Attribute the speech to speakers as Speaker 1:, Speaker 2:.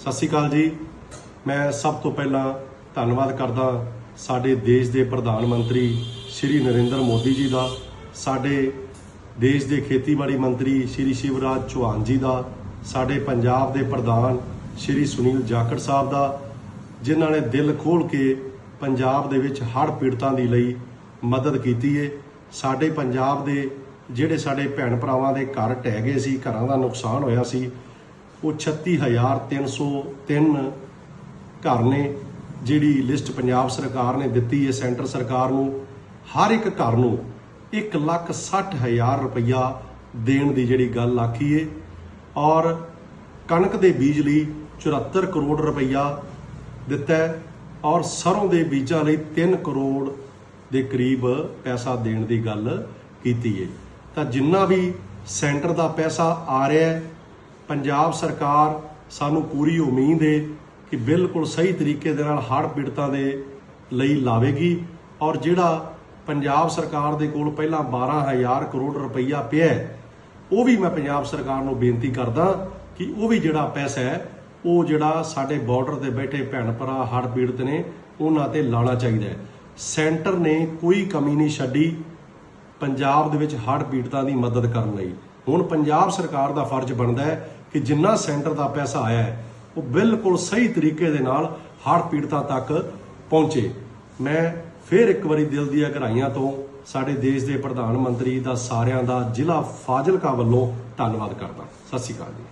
Speaker 1: ਸਤਿ ਸ਼੍ਰੀ ਅਕਾਲ ਜੀ। ਮੈਂ ਸਭ ਤੋਂ ਪਹਿਲਾਂ ਧੰਨਵਾਦ ਕਰਦਾ ਸਾਡੇ ਦੇਸ਼ ਦੇ ਪ੍ਰਧਾਨ ਮੰਤਰੀ ਸ਼੍ਰੀ ਨਰਿੰਦਰ ਮੋਦੀ ਜੀ ਦਾ, ਸਾਡੇ ਦੇਸ਼ ਦੇ ਖੇਤੀਬਾੜੀ ਮੰਤਰੀ ਸ਼੍ਰੀ ਸ਼ਿਵਰਾਜ ਚੌਹਾਨ ਜੀ ਦਾ, ਸਾਡੇ ਪੰਜਾਬ ਦੇ ਪ੍ਰਧਾਨ ਸ਼੍ਰੀ ਸੁਨੀਲ ਜਾਖੜ ਸਾਹਿਬ ਦਾ, ਜਿਨ੍ਹਾਂ ਨੇ ਦਿਲ ਖੋਲ ਕੇ ਪੰਜਾਬ ਦੇ ਵਿੱਚ ਹੜ੍ਹ ਪੀੜਤਾਂ ਦੀ ਲਈ ਮਦਦ ਕੀਤੀ ਏ। ਸਾਡੇ ਪੰਜਾਬ ਦੇ ਜਿਹੜੇ ਸਾਡੇ ਭੈਣ ਭਰਾਵਾਂ ਦੇ ਘਰ ਟਹਿ ਗਏ ਸੀ, ਘਰਾਂ ਦਾ ਨੁਕਸਾਨ ਹੋਇਆ ਸੀ ਉਹ 36303 ਘਰ ਨੇ, ਜਿਹੜੀ ਲਿਸਟ ਪੰਜਾਬ ਸਰਕਾਰ ਨੇ ਦਿੱਤੀ ਹੈ, ਸੈਂਟਰ ਸਰਕਾਰ ਨੂੰ, ਹਰ ਇੱਕ ਘਰ ਨੂੰ 160000 ਰੁਪਇਆ ਦੇਣ ਦੀ ਜਿਹੜੀ ਗੱਲ ਆਖੀ ਏ। ਔਰ ਕਣਕ ਦੇ ਬੀਜ ਲਈ 74 ਕਰੋੜ ਰੁਪਇਆ ਦਿੱਤਾ ਔਰ ਸਰੋਂ ਦੇ ਬੀਜਾਂ ਲਈ 3 ਕਰੋੜ ਦੇ ਕਰੀਬ ਪੈਸਾ ਦੇਣ ਦੀ ਗੱਲ ਕੀਤੀ ਏ। ਤਾਂ ਜਿੰਨਾ ਵੀ ਸੈਂਟਰ ਦਾ ਪੈਸਾ ਆ ਰਿਹਾ ਹੈ ਪੰਜਾਬ ਸਰਕਾਰ ਸਾਨੂੰ ਪੂਰੀ ਉਮੀਦ ਹੈ ਕਿ ਬਿਲਕੁਲ ਸਹੀ ਤਰੀਕੇ ਦੇ ਨਾਲ ਹੜ੍ਹ ਪੀੜਤਾਂ ਦੇ ਲਈ ਲਾਵੇਗੀ ਔਰ ਜਿਹੜਾ ਪੰਜਾਬ ਸਰਕਾਰ ਦੇ ਕੋਲ ਪਹਿਲਾਂ 12000 ਕਰੋੜ ਰੁਪਈਆ ਪਿਆ ਉਹ ਵੀ ਮੈਂ ਪੰਜਾਬ ਸਰਕਾਰ ਨੂੰ ਬੇਨਤੀ ਕਰਦਾ ਕਿ ਉਹ ਵੀ ਜਿਹੜਾ ਪੈਸਾ ਹੈ, ਉਹ ਜਿਹੜਾ ਸਾਡੇ ਬਾਰਡਰ ਤੇ ਬੈਠੇ ਭੈਣ ਭਰਾ ਹੜ੍ਹ ਪੀੜਤ ਨੇ, ਉਹਨਾਂ ਤੇ ਲਾਣਾ ਚਾਹੀਦਾ ਹੈ। ਸੈਂਟਰ ਨੇ ਕੋਈ ਕਮੀ ਨਹੀਂ ਛੱਡੀ ਪੰਜਾਬ ਦੇ ਵਿੱਚ ਹੜ੍ਹ ਪੀੜਤਾਂ ਦੀ ਮਦਦ ਕਰਨ ਲਈ। ਹੁਣ ਪੰਜਾਬ ਸਰਕਾਰ ਦਾ ਫਰਜ਼ ਬਣਦਾ ਹੈ ਕਿ ਜਿੰਨਾ ਸੈਂਟਰ ਦਾ ਪੈਸਾ ਆਇਆ ਹੈ, ਉਹ ਬਿਲਕੁਲ ਸਹੀ ਤਰੀਕੇ ਦੇ ਨਾਲ ਹੜ੍ਹ ਪੀੜਤਾਂ ਤੱਕ ਪਹੁੰਚੇ। ਮੈਂ ਫਿਰ ਇੱਕ ਵਾਰੀ ਦਿਲ ਦੀਆਂ ਗਹਿਰਾਈਆਂ ਤੋਂ ਸਾਡੇ ਦੇਸ਼ ਦੇ ਪ੍ਰਧਾਨ ਮੰਤਰੀ ਦਾ ਸਾਰਿਆਂ ਦਾ ਜ਼ਿਲ੍ਹਾ ਫਾਜ਼ਿਲਕਾ ਵੱਲੋਂ ਧੰਨਵਾਦ ਕਰਦਾ। ਸਤਿ ਸ਼੍ਰੀ ਅਕਾਲ ਜੀ।